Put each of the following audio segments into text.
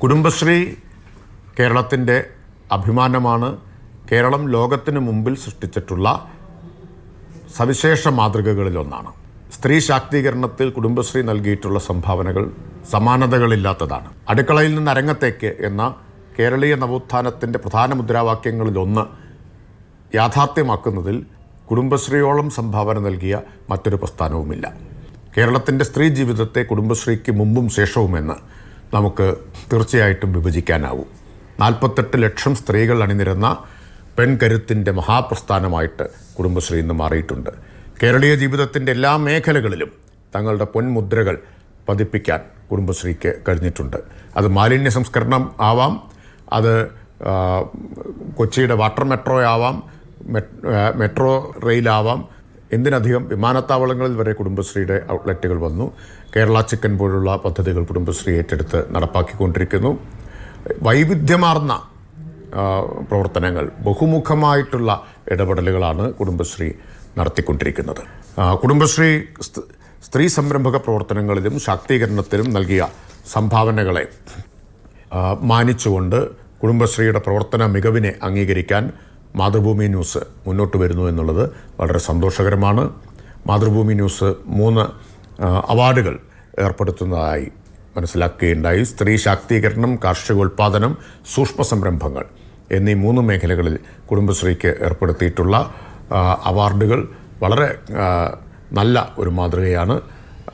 കുടുംബശ്രീ കേരളത്തിന്റെ അഭിമാനമാണ് കേരളം ലോകത്തിന് മുമ്പിൽ സൃഷ്ടിച്ചിട്ടുള്ള സവിശേഷ മാതൃകകളിലൊന്നാണ്. സ്ത്രീ ശാക്തീകരണത്തിൽ കുടുംബശ്രീ നൽകിയിട്ടുള്ള സംഭാവനകൾ സമാനതകളില്ലാത്തതാണ്. അടുക്കളയിൽ നിന്ന് അരങ്ങത്തേക്ക് എന്ന കേരളീയ നവോത്ഥാനത്തിന്റെ പ്രധാന മുദ്രാവാക്യങ്ങളിലൊന്ന് യാഥാർത്ഥ്യമാക്കുന്നതിൽ കുടുംബശ്രീയോളം സംഭാവന നൽകിയ മറ്റൊരു പ്രസ്ഥാനവുമില്ല. കേരളത്തിന്റെ സ്ത്രീ ജീവിതത്തെ കുടുംബശ്രീക്ക് മുമ്പും ശേഷവുമെന്ന് നമുക്ക് തീർച്ചയായിട്ടും വിഭജിക്കാനാവും. നാൽപ്പത്തെട്ട് ലക്ഷം സ്ത്രീകൾ അണിനിരന്ന പെൺകരുത്തിന്റെ മഹാപ്രസ്ഥാനമായിട്ട് കുടുംബശ്രീ ഇന്ന് മാറിയിട്ടുണ്ട്. കേരളീയ ജീവിതത്തിന്റെ എല്ലാ മേഖലകളിലും തങ്ങളുടെ പൊൻമുദ്രകൾ പതിപ്പിക്കാൻ കുടുംബശ്രീക്ക് കഴിഞ്ഞിട്ടുണ്ട്. അത് മാലിന്യ സംസ്കരണം ആവാം അത് കൊച്ചിയുടെ വാട്ടർ മെട്രോ ആവാം മെട്രോ റെയിലാവാം എന്തിനധികം വിമാനത്താവളങ്ങളിൽ വരെ കുടുംബശ്രീയുടെ ഔട്ട്ലെറ്റുകൾ വന്നു. കേരള ചിക്കൻ പോലുള്ള പദ്ധതികൾ കുടുംബശ്രീ ഏറ്റെടുത്ത് നടപ്പാക്കിക്കൊണ്ടിരിക്കുന്നു. വൈവിധ്യമാർന്ന പ്രവർത്തനങ്ങൾ ബഹുമുഖമായിട്ടുള്ള ഇടപെടലുകളാണ് കുടുംബശ്രീ നടത്തിക്കൊണ്ടിരിക്കുന്നത്. കുടുംബശ്രീ സ്ത്രീ സംരംഭക പ്രവർത്തനങ്ങളിലും ശാക്തീകരണത്തിലും നൽകിയ സംഭാവനകളെ മാനിച്ചുകൊണ്ട് കുടുംബശ്രീയുടെ പ്രവർത്തന മികവിനെ അംഗീകരിക്കാൻ മാതൃഭൂമി ന്യൂസ് മുന്നോട്ട് വരുന്നു എന്നുള്ളത് വളരെ സന്തോഷകരമാണ്. മാതൃഭൂമി ന്യൂസ് മൂന്ന് അവാർഡുകൾ ഏർപ്പെടുത്തുന്നതായി മനസ്സിലാക്കുകയുണ്ടായി. സ്ത്രീ ശാക്തീകരണം കാർഷികോൽപാദനം സൂക്ഷ്മ സംരംഭങ്ങൾ എന്നീ മൂന്ന് മേഖലകളിൽ കുടുംബശ്രീക്ക് ഏർപ്പെടുത്തിയിട്ടുള്ള അവാർഡുകൾ വളരെ നല്ല ഒരു മാതൃകയാണ്.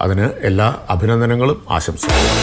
അതിന് എല്ലാ അഭിനന്ദനങ്ങളും ആശംസകളും.